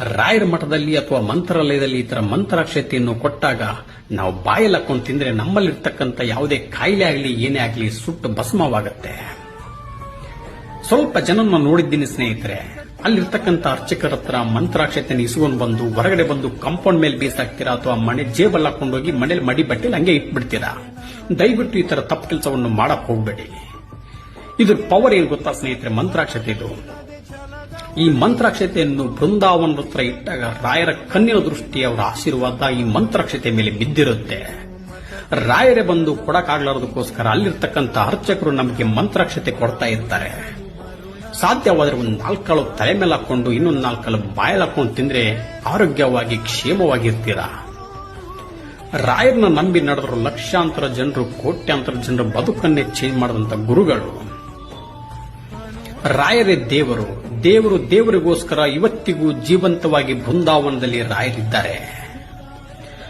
ರಾಯರ ಮಠದಲ್ಲಿ ಅಥವಾ ಮಂತ್ರಾಲಯದಲ್ಲಿ ಈ ತರ ಮಂತ್ರಾಕ್ಷತೆಯನ್ನು ಕೊಟ್ಟಾಗ ನಾವು ಬಾಯಲ್ಲಿ ಹಾಕೊಂಡು ತಿಂದ್ರೆ ನಮ್ಮಲ್ಲಿರ್ತಕ್ಕಂಥ ಯಾವುದೇ ಕಾಯಿಲೆ ಆಗಲಿ, ಏನೇ ಆಗಲಿ ಸುಟ್ಟು ಭಸ್ಮವಾಗುತ್ತೆ. ಸ್ವಲ್ಪ ಜನನ್ನ ನೋಡಿದ್ದೀನಿ ಸ್ನೇಹಿತರೆ, ಅಲ್ಲಿರ್ತಕ್ಕಂಥ ಅರ್ಚಕರ ಹತ್ರ ಮಂತ್ರಾಕ್ಷತೆಯನ್ನು ಇಸ್ಕೊಂಡು ಬಂದು, ಹೊರಗಡೆ ಬಂದು ಕಾಂಪೌಂಡ್ ಮೇಲೆ ಬೀಸಾಕ್ತೀರಾ ಅಥವಾ ಮನೆ ಜೇಬಲ್ಲಿ ಹಾಕೊಂಡೋಗಿ ಮನೇಲಿ ಮಡಿ ಬಟ್ಟೆಲಿ ಹಂಗೆ ಇಟ್ಬಿಡ್ತೀರಾ? ದಯವಿಟ್ಟು ಈ ತರ ತಪ್ಪು ಕೆಲಸವನ್ನು ಮಾಡಕ್ ಹೋಗ್ಬೇಡಿ. ಇದ್ರ ಪವರ್ ಏನು ಗೊತ್ತಾ ಸ್ನೇಹಿತರೆ, ಮಂತ್ರಾಕ್ಷತೆ ಇದು? ಈ ಮಂತ್ರಾಕ್ಷತೆಯನ್ನು ಬೃಂದಾವನ ಹತ್ರ ಇಟ್ಟಾಗ ರಾಯರ ಕಣ್ಣಿನ ದೃಷ್ಟಿ ಅವರ ಆಶೀರ್ವಾದ ಈ ಮಂತ್ರಾಕ್ಷತೆ ಮೇಲೆ ಬಿದ್ದಿರುತ್ತೆ. ರಾಯರೇ ಬಂದು ಕೊಡಕ್ಕಾಗ್ಲಾರದಕ್ಕೋಸ್ಕರ ಅಲ್ಲಿರ್ತಕ್ಕಂಥ ಅರ್ಚಕರು ನಮಗೆ ಮಂತ್ರಾಕ್ಷತೆ ಕೊಡ್ತಾ ಇರ್ತಾರೆ. ಸಾಧ್ಯವಾದರೆ ಒಂದು ನಾಲ್ಕಳು ತಲೆ ಮೇಲೆ ಹಾಕೊಂಡು ಇನ್ನೊಂದು ನಾಲ್ಕಾಳು ಬಾಯಲ್ಲಿ ಹಾಕೊಂಡು ತಿಂದ್ರೆ ಆರೋಗ್ಯವಾಗಿ ಕ್ಷೇಮವಾಗಿರ್ತೀರಾ? ರಾಯರನ್ನ ನಂಬಿ ನಡೆದ್ರು ಲಕ್ಷಾಂತರ ಜನರು, ಕೋಟ್ಯಾಂತರ ಜನರು ಬದುಕನ್ನೇ ಚೇಂಜ್ ಮಾಡಿದಂತ ಗುರುಗಳು. ರಾಯರೇ ದೇವರು ದೇವರು ದೇವರಿಗೋಸ್ಕರ ಇವತ್ತಿಗೂ ಜೀವಂತವಾಗಿ ಬೃಂದಾವನದಲ್ಲಿ ರಾಯರಿದ್ದಾರೆ